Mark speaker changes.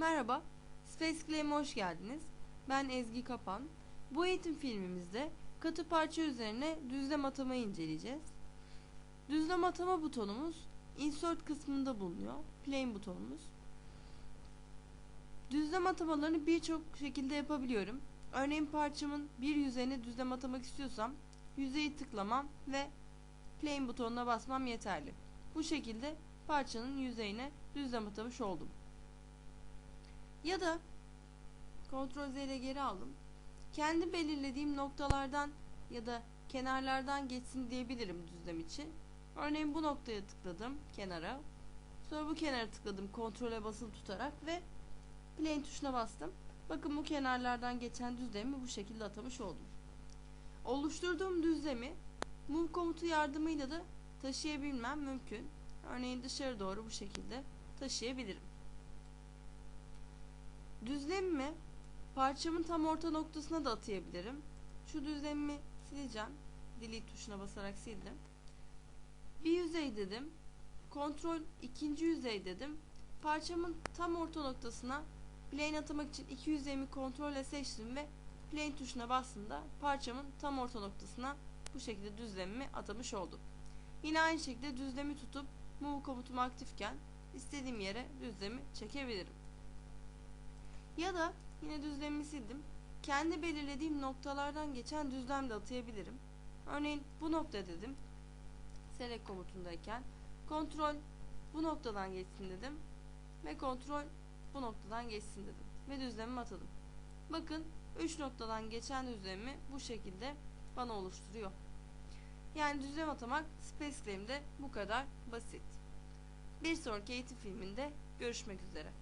Speaker 1: Merhaba, Space Claim'e hoş geldiniz. Ben Ezgi Kapan. Bu eğitim filmimizde katı parça üzerine düzlem atamayı inceleyeceğiz. Düzlem atama butonumuz Insert kısmında bulunuyor. Plane butonumuz. Düzlem atamalarını birçok şekilde yapabiliyorum. Örneğin parçamın bir yüzeyine düzlem atamak istiyorsam yüzeyi tıklamam ve Plane butonuna basmam yeterli. Bu şekilde parçanın yüzeyine düzlem atamış oldum. Ya da Ctrl Z ile geri aldım. Kendi belirlediğim noktalardan ya da kenarlardan geçsin diyebilirim düzlem için. Örneğin bu noktaya tıkladım kenara. Sonra bu kenara tıkladım kontrole basılı tutarak ve plane tuşuna bastım. Bakın bu kenarlardan geçen düzlemi bu şekilde atamış oldum. Oluşturduğum düzlemi move komutu yardımıyla da taşıyabilmem mümkün. Örneğin dışarı doğru bu şekilde taşıyabilirim. Düzlemimi parçamın tam orta noktasına da atayabilirim. Şu düzlemimi sileceğim. Delete tuşuna basarak sildim. Bir yüzey dedim. Kontrol ikinci yüzey dedim. Parçamın tam orta noktasına plane atamak için iki yüzeyimi kontrolle seçtim ve plane tuşuna bastığımda parçamın tam orta noktasına bu şekilde düzlemimi atamış oldum. Yine aynı şekilde düzlemi tutup move komutum aktifken istediğim yere düzlemi çekebilirim. Ya da yine düzlemimi sildim. Kendi belirlediğim noktalardan geçen düzlem de atayabilirim. Örneğin bu nokta dedim. Select komutundayken kontrol bu noktadan geçsin dedim. Ve kontrol bu noktadan geçsin dedim. Ve düzlemimi atadım. Bakın 3 noktadan geçen düzlemi bu şekilde bana oluşturuyor. Yani düzlem atamak Space Claim'de bu kadar basit. Bir sonraki eğitim filminde görüşmek üzere.